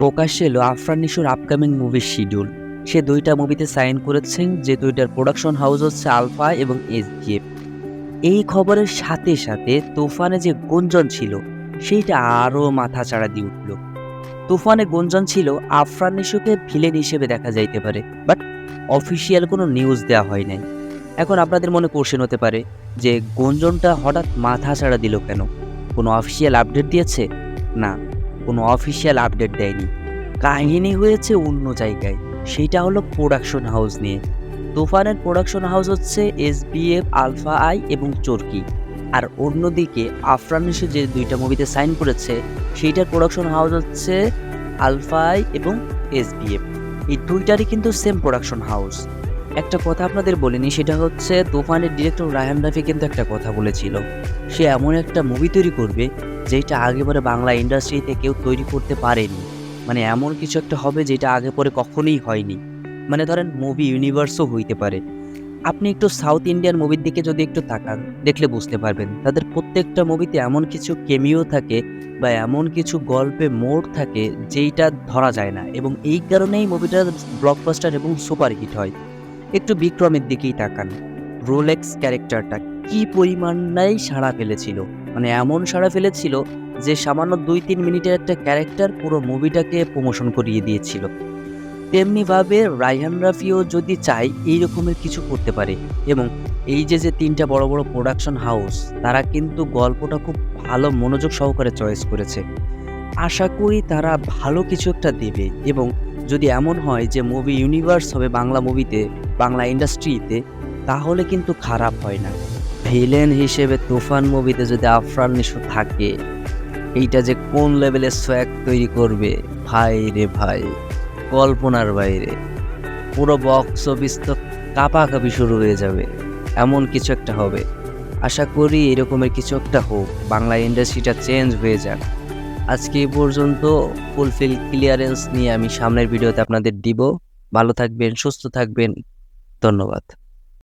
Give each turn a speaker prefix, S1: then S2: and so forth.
S1: প্রকাশ্যে এলো আফরান নিশোর আপকামিং মুভির শিডিউল সে দুইটা মুভিতে সাইন করেছেন, যে দুইটার প্রোডাকশন হাউস হচ্ছে আলফা এবং এসজিএফ এই খবরের সাথে সাথে তুফানে যে গুঞ্জন ছিল, সেইটা আরও মাথা চাড়া দিয়ে উঠল। তুফানে গুঞ্জন ছিল, আফরান নিশোকে ভিলেন হিসেবে দেখা যাইতে পারে বাট অফিসিয়াল কোনো নিউজ দেওয়া হয় নাই। এখন আপনাদের মনে কোশ্চেন হতে পারে, যে গুঞ্জনটা হঠাৎ মাথা ছাড়া দিল কেন? কোনো অফিসিয়াল আপডেট দিয়েছে? না। কোনো অফিসিয়াল আপডেট দেয়নি। কাহিনী হয়েছে অন্য জায়গায়। সেইটা হলো প্রোডাকশন হাউস নিয়ে। তুফানের প্রোডাকশন হাউস হচ্ছে এসবিএফ আলফা আই এবং চরকি আর অন্যদিকে আফরান নিশো যে দুইটা মুভিতে সাইন করেছে, সেইটার প্রোডাকশন হাউস হচ্ছে আলফা আই এবং এসবিএফ এই দুইটারই কিন্তু সেম প্রোডাকশন হাউস একটা কথা আপনাদের বলিনি, সেটা হচ্ছে তুফানের ডিরেক্টর রায়হান রাফি কিন্তু একটা কথা বলেছিল। সে এমন একটা মুভি তৈরি করবে যেটা আগে পরে বাংলা ইন্ডাস্ট্রিতে কেউ তৈরি করতে পারেনি। মানে এমন কিছু একটা হবে যেটা আগে পরে কখনোই হয়নি। মানে ধরেন মুভি ইউনিভার্সও হইতে পারে। আপনি একটু সাউথ ইন্ডিয়ান মুভির দিকে যদি একটু তাকান, দেখলে বুঝতে পারবেন। তাদের প্রত্যেকটা মুভিতে এমন কিছু কেমিও থাকে বা এমন কিছু গল্পে মোড় থাকে যেইটা ধরা যায় না। এবং এই কারণেই মুভিটা ব্লকবাস্টার এবং সুপারহিট হয়। একটু বিক্রমের দিকেই তাকান। রোলেক্স ক্যারেক্টারটা কি পরিমাণটাই সাড়া ফেলেছিল। মানে এমন সাড়া ফেলেছিল যে সামান্য দুই তিন মিনিটের একটা ক্যারেক্টার পুরো মুভিটাকে প্রমোশন করিয়ে দিয়েছিল। তেমনিভাবে রায়হান রাফিও যদি চায় এই রকমের কিছু করতে পারে এবং এই যে যে তিনটা বড় বড় প্রোডাকশন হাউস তারা কিন্তু গল্পটা খুব ভালো মনোযোগ সহকারে চয়েস করেছে। আশা করি তারা ভালো কিছু একটা দেবে এবং যদি এমন হয় যে মুভি ইউনিভার্স হবে বাংলা মুভিতে, বাংলা ইন্ডাস্ট্রিতে তাহলে কিন্তু খারাপ হয় না। ভিলেন হিসেবে তুফান মুভিতে যদি আফরান নিশো থাকে, এইটা যে কোন লেভেলের সোয়াগ তৈরি করবে? ভাই রে ভাই, কল্পনার বাইরে। পুরো বক্স অফিস তো কাঁপাকাঁপি শুরু হয়ে যাবে। এমন কিছু একটা হবে। আশা করি এরকমের কিছু একটা হোক। বাংলা ইন্ডাস্ট্রিটা চেঞ্জ হয়ে যাক। আজকে এই পর্যন্ত ফুলফিল ক্লিয়ারেন্স নিয়ে আমি সামনের ভিডিওতে আপনাদের দিব। ভালো থাকবেন, সুস্থ থাকবেন। ধন্যবাদ।